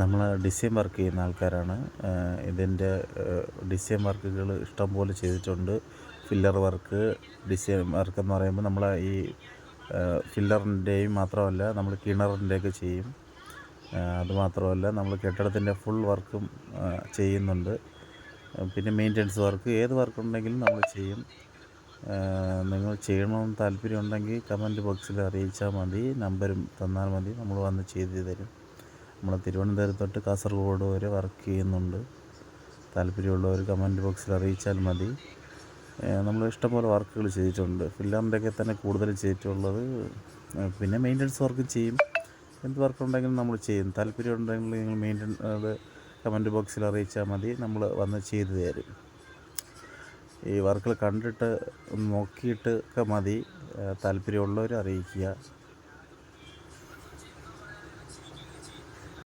നമ്മൾ design work ചെയ്യുന്ന ആൾക്കാരാണ്. ഇതിന്റെ ഡിസൈൻ വർക്കുകൾ ഇഷ്ടംപോലെ ചെയ്തിട്ടുണ്ട്. ഫില്ലർ വർക്ക് ഡിസൈൻ വർക്ക് എന്ന് പറയുമ്പോൾ നമ്മൾ ഈ ഫില്ലറിന്റെയും മാത്രമല്ല നമ്മൾ കിണറിന്റെയൊക്കെ ചെയ്യും. അതുമാത്രമല്ല നമ്മൾ കെട്ടിടത്തിന്റെ ഫുൾ വർക്കും ചെയ്യുന്നുണ്ട്. പിന്നെ മെയിന്റനൻസ് വർക്ക് ഏത് വർക്ക് ഉണ്ടെങ്കിലും നമ്മൾ ചെയ്യും. നിങ്ങൾ ചെയ്യണമെന്ന് താല്പര്യമുണ്ടെങ്കിൽ കമന്റ് ബോക്സിൽ അറിയിച്ചാൽ മതി നമ്പരും തന്നാൽ മതി നമ്മൾ വന്ന് ചെയ്ത് തരും. നമ്മൾ തിരുവനന്തപുരം തൊട്ട് കാസർഗോഡ് വരെ വർക്ക് ചെയ്യുന്നുണ്ട്. താല്പര്യമുള്ളവർ കമന്റ് ബോക്സിൽ അറിയിച്ചാൽ മതി. നമ്മൾ ഇഷ്ടംപോലെ വർക്കുകൾ ചെയ്തിട്ടുണ്ട്. ഫില്ലാമിന്റെയൊക്കെ തന്നെ കൂടുതൽ ചെയ്തിട്ടുള്ളത് പിന്നെ മെയിന്റനൻസ് വർക്ക് ചെയ്യും. എന്ത് വർക്ക് ഉണ്ടെങ്കിലും നമ്മൾ ചെയ്യും. താല്പര്യം ഉണ്ടെങ്കിൽ നിങ്ങൾ മെയിന്റൻ അത് കമന്റ് ബോക്സിൽ അറിയിച്ചാൽ മതി. നമ്മൾ വന്ന് ചെയ്തു തരും. ഈ വർക്കുകൾ കണ്ടിട്ട് നോക്കിയിട്ടൊക്കെ മതി. താല്പര്യമുള്ളവർ അറിയിക്കുക.